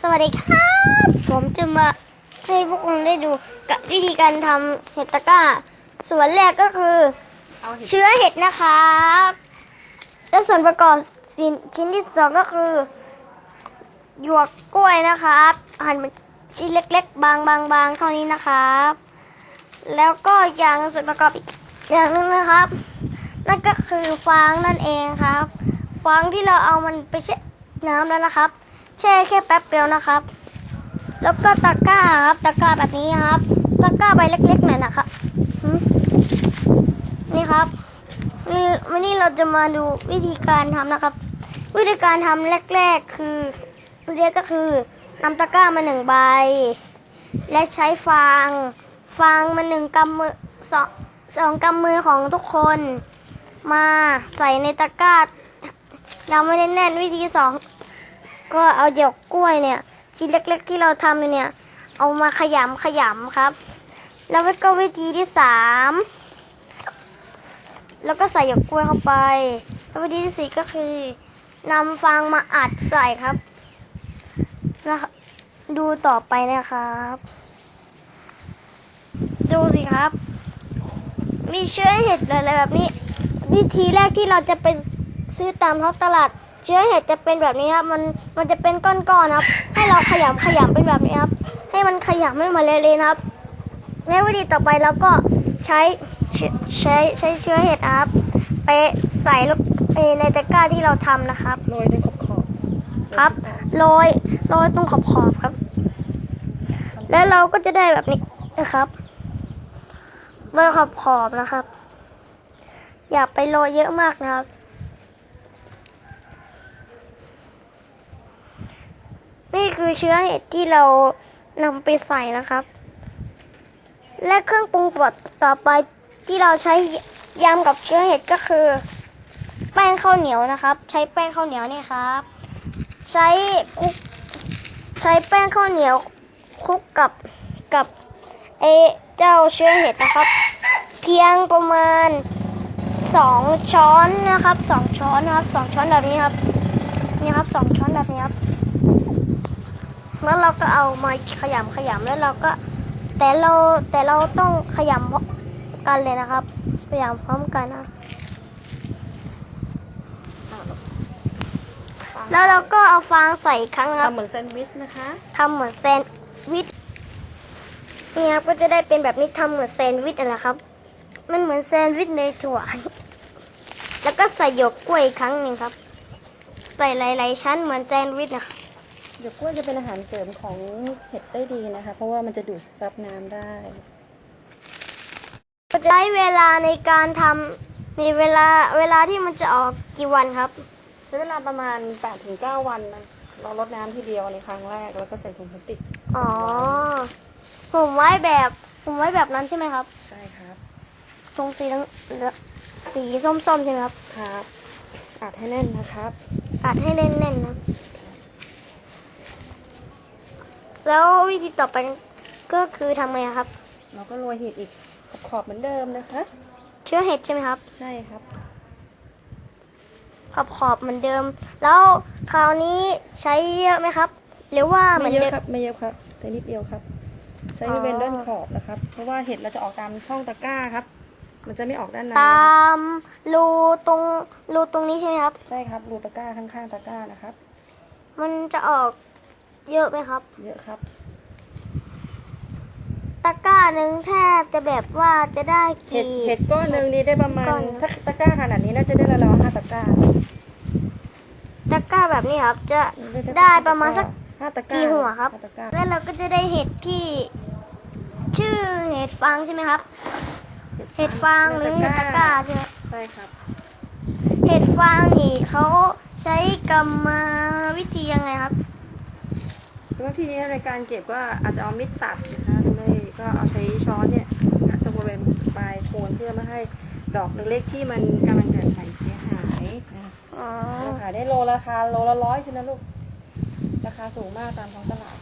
สวัสดีครับ ผมจะมาให้พวกคุณได้ดูกับวิธีการทำเห็ดตะกร้า ส่วนแรกก็คือเอาเห็ดเชื้อเห็ดนะครับ และส่วนประกอบสินชิ้นที่สองก็คือ หยวกกล้วยนะครับหั่นเป็นชิ้นเล็กๆ บางๆๆเท่านี้นะครับ แล้วก็อย่างส่วนประกอบอีกอย่างหนึงนะครับ นั่นก็คือฟางนั่นเองครับ ฟางที่เราเอามันไปแช่น้ำแล้วนะครับ แช่แค่แป๊บเดียวนะครับ แล้วก็ตะกร้าครับตะกร้าแบบนี้ครับ ตะกร้าใบเล็กๆหน่อยนะครับนี่ครับนี่วันนี้เราจะมาดูวิธีการทำนะครับ วิธีการทำแรก ๆ คือเรียกก็คือนำตะกร้ามาหนึ่งใบ และใช้ฟางฟางมาหนึ่งกำมือสองสองกำมือของทุกคน มาใส่ในตะกร้าเราไม่ได้แน่นวิธีสอง ก็เอาหยวกกล้วยเนี่ย ชิ้นเล็ก ๆ ที่เราทำอยู่เนี่ย เอามาขยำขยำครับ แล้วก็วิธีที่สามแล้วก็ใส่หยกกล้วยเข้าไป แล้ววิธีที่สี่ก็คือนำฟางมาอัดใส่ครับนะดูต่อไปนะครับ ดูสิครับ มีเชื้อเห็ดอะไรแบบนี้ วิธีแรกที่เราจะไปซื้อตามท้องตลาด เชื้อเห็ดจะเป็นแบบนี้ครับ มันมันจะเป็นก้อนๆครับ ให้เราขยำขยำเป็นแบบนี้ครับ ให้มันขยำให้มันเละๆนะครับและวิธีต่อไปเราก็ใช้เชื้อใช้ใช้เชื้อเห็ดนะครับ ไปใส่ลูกเอ่อในตะกร้าที่เราทำนะครับโรยด้วยขอบขอบครับโรยโรยตรงขอบขอบๆครับ แล้วเราก็จะได้แบบนี้นะครับโรยขอบขอบๆนะครับ อย่าไปโรยเยอะมากนะครับ คือเชื้อเห็ดที่เรานำไปใส่นะครับ และเครื่องปรุงรสต่อไปที่เราใช้ยำกับเชื้อเห็ดก็คือ แป้งข้าวเหนียวนะครับ ใช้แป้งข้าวเหนียวนี่ครับ ใช้คุกใช้แป้งข้าวเหนียวคลุกกับกับเอเจ้าเชื้อเห็ดนะครับ เพียงประมาณสองช้อนนะครับสองช้อนนะครับสองช้อนแบบนี้ครับนี่ครับสองช้อนแบบนี้ครับ แล้วเราก็เอามาขยำขยำแล้วเราก็ แต่เราแต่เราต้องขยำพร้อมกันเลยนะครับ ขยำพร้อมกันนะแล้วเราก็เอาฟางใส่อีกครั้งครับทำเหมือนแซนด์วิชนะคะทำเหมือนแซนด์วิชนี่ครับก็จะได้เป็นแบบนี้ทำเหมือนแซนด์วิชอะไรครับ มันเหมือนแซนด์วิชในถั่วแล้วก็ใส่หยวกกล้วยอีกครั้งหนึ่งครับ ใส่หลายๆชั้นเหมือนแซนด์วิชนะครับ หยวกกล้วยจะเป็นอาหารเสริมของเห็ดได้ดีนะคะ เพราะว่ามันจะดูดซับน้ำได้ใช้เวลาในการทำมีเวลาเวลาที่มันจะออกกี่วันครับ ใช้เวลาประมาณ 8-9 วันนะเราลดน้ำทีเดียวในครั้งแรกแล้วก็ใส่ถุงพลาสติกอ๋อผมไว้แบบผมไว้แบบนั้นใช่ไหมครับ ใช่ครับตรงสีเหลืองสีส้มๆใช่ไหมครับ ครับอัดให้แน่นนะครับอัดให้แน่นๆนะ แล้ววิธีต่อไปก็คือทำไงครับ เราก็โรยเห็ดอีกขอบๆเหมือนเดิมนะคะ เชื้อเห็ดใช่ไหมครับ ใช่ครับ ขอบขอบๆเหมือนเดิม แล้วคราวนี้ใช้เยอะไหมครับ หรือว่าเหไม่มือนเยเดิอะมครับไม่เยอะครับ แต่นิดเดียวครับ ใช้อ๋อบริเวณด้านขอบนะครับ เพราะว่าเห็ดเราจะออกตามช่องตะกร้าครับ มันจะไม่ออกด้านในตนะครับามรูตรงรูตรงนี้ใช่ไหมครับ ใช่ครับรูตะกร้าข้างๆตะกร้านะครับ มันจะออก เยอะไหมครับ เยอะครับ ตะกร้าหนึ่งแทบจะแบบว่าจะได้เห็ดกี่ เห็ดก้อนหนึ่งนี่ได้ประมาณก้อนถ้าตะกร้าขนาดนี้น่าจะได้ราวๆห้าตะกร้าตะกร้าแบบนี้ครับ จะได้ประมาณสัก ห้าตะกร้ากี่หัวครับ ห้าตะกร้าแล้วเราก็จะได้เห็ดที่ ชื่อเห็ดฟางใช่ไหมครับ เห็ดฟางหรือเห็ดตะกร้าใช่ไหมใช่ครับ เห็ดฟางนี่เขาใช้กรรมวิธียังไงครับ แล้วทีนี้ในการเก็บก็อาจจะเอามิดตัดนะคะตรงนี้ก็เอาใช้ช้อนเนี่ยนะตรงบริเวณปลายโคนเพื่อไม่ให้ดอกเล็กๆที่มันกำลังจะไหลเสียหายนะอ๋อเราขายได้โลราคาโลละร้อยใช่ไหมลูก ราคาสูงมากตามท้องตลาด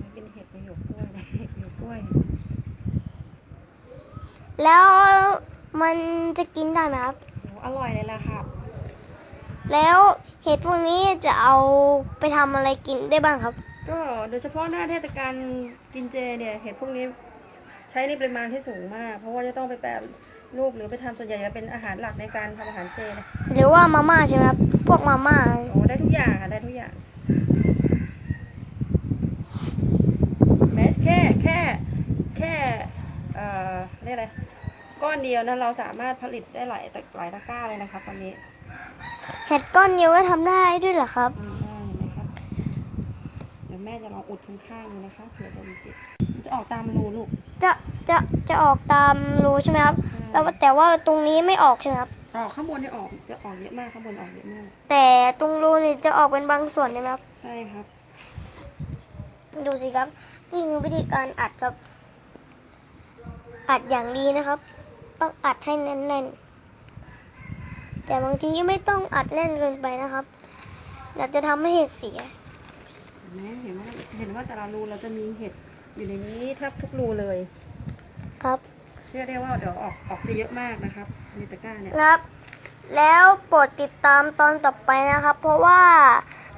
นี่เป็นเห็ดประโยชน์กล้วยนะเห็ดประโยชน์กล้วย แล้วมันจะกินได้ไหมครับโหอร่อยเลยล่ะครับ แล้ว เห็ดพวกนี้จะเอาไปทำอะไรกินได้บ้างครับ ก็โดยเฉพาะหน้าเทศกาลกินเจเนี่ยเห็ดพวกนี้ใช้ในปริมาณที่สูงมาก เพราะว่าจะต้องไปแปรรูปหรือไปทำส่วนใหญ่จะเป็นอาหารหลักในการทำอาหารเจนะหรือว่ามาม่าใช่ไหมครับพวกมาม่าโอ้ได้ทุกอย่างค่ะได้ทุกอย่าง แม้แค่แค่แค่เอ่อเรียกอะไร ก้อนเดียวนะเราสามารถผลิตได้หลายตะหลายตะกร้าเลยนะคะตอนนี้เห็ดก้อนเดียวก็ทำได้ด้วยเหรอครับอืมได้เห็นไหมคะเดี๋ยวแม่จะลองอุดข้างๆดูนะคะเผื่อจะมีติดมันจะออกตามรูลูกจะจะจะออกตามรูใช่ไหมครับใช่แล้วแต่ว่าตรงนี้ไม่ออกใช่ไหมครับ ออกข้างบนเนี่ยออกจะออกเยอะมากข้างบนออกเยอะมาก แต่ตรงรูนี่จะออกเป็นบางส่วนใช่ไหมครับ ใช่ครับ ดูสิครับ นี่คือวิธีการอัดครับ อัดอย่างดีนะครับ ต้องอัดให้แน่นๆ แต่บางทีก็ไม่ต้องอัดแน่นเกินไปนะครับเดี๋ยวจะทำให้เห็ดเสียเห็นไหมเห็นว่าเห็นว่าแต่ละรูเราจะมีเห็ดอยู่ในนี้แทบทุกรูเลย ครับ เชื่อได้ว่าเดี๋ยวออกออกจะเยอะมากนะครับในตะกร้าเนี่ย ครับ แล้วโปรดติดตามตอนต่อไปนะครับ เพราะว่า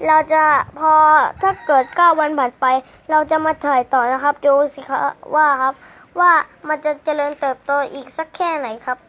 เราจะพอถ้าเกิด 9 วันผ่านไป เราจะมาถ่ายต่อนะครับ ดูสิครับว่าครับ ว่ามันจะเจริญเติบโตอีกสักแค่ไหนครับ